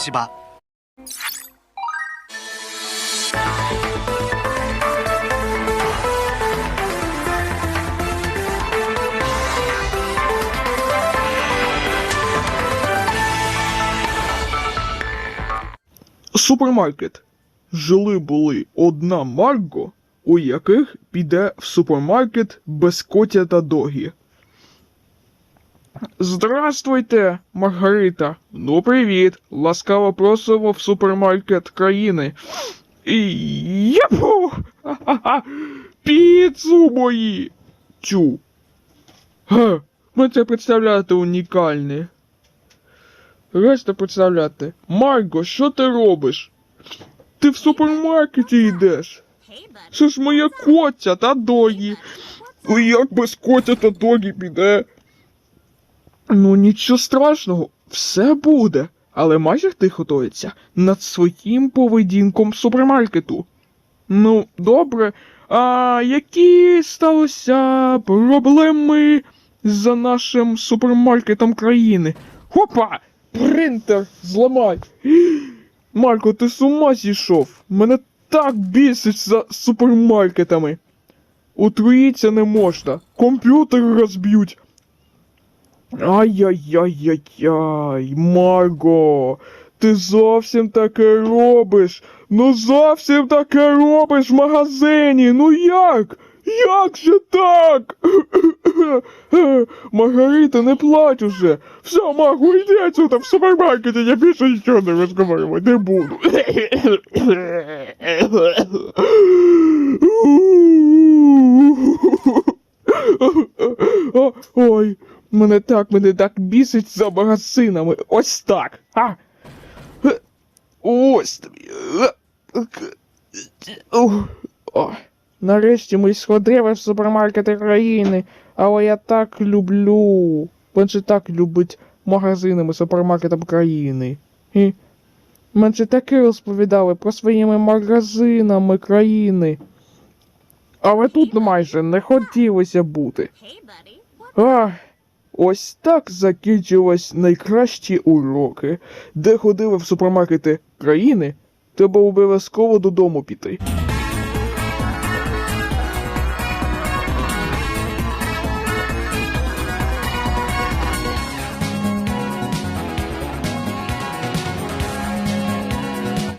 東芝 Супермаркет. Жили були одна Марго, у яких піде в супермаркет без котя та догі. Здравствуйте, Маргарита. Ну, привіт. Ласкаво просимо в супермаркет країни. І! Ха-ха-ха! Піцу мої! Чу. Га, ми це представляти унікальне. Решта представляти. Марго, що ти робиш? Ти в супермаркеті йдеш. Це ж моя котя та догі. Ну як без котя та догі піде? Ну нічого страшного, все буде. Але майже ти готується над своїм поведінком супермаркету. Ну, добре. А які сталося проблеми за нашим супермаркетом країни? Хопа! Принтер зламай! Марко, ти з ума зійшов? Мене так бісить за супермаркетами. Отруїться не можна. Комп'ютер розб'ють. Ай-яй-яй-яй-яй, Марго, ти зовсім таке робиш. Ну зовсім таке робиш в магазині. Ну як? Як же так? Маргарита, не плач уже. Все, Марго, йди отсюда в супермаркеті, я більше нічого не розговорювати не буду. Ой, мене так, мене так бісить за магазинами. Ось так. А. Ось тобі. О. Нарешті ми сходили в супермаркети країни, але я так люблю. Же так любить магазинами, супермаркетом країни. І же таке розповідали про своїми магазинами країни. Але тут майже не хотілося бути. Ах, ось так закінчились найкращі уроки, де ходили в супермаркети країни, треба обов'язково додому піти.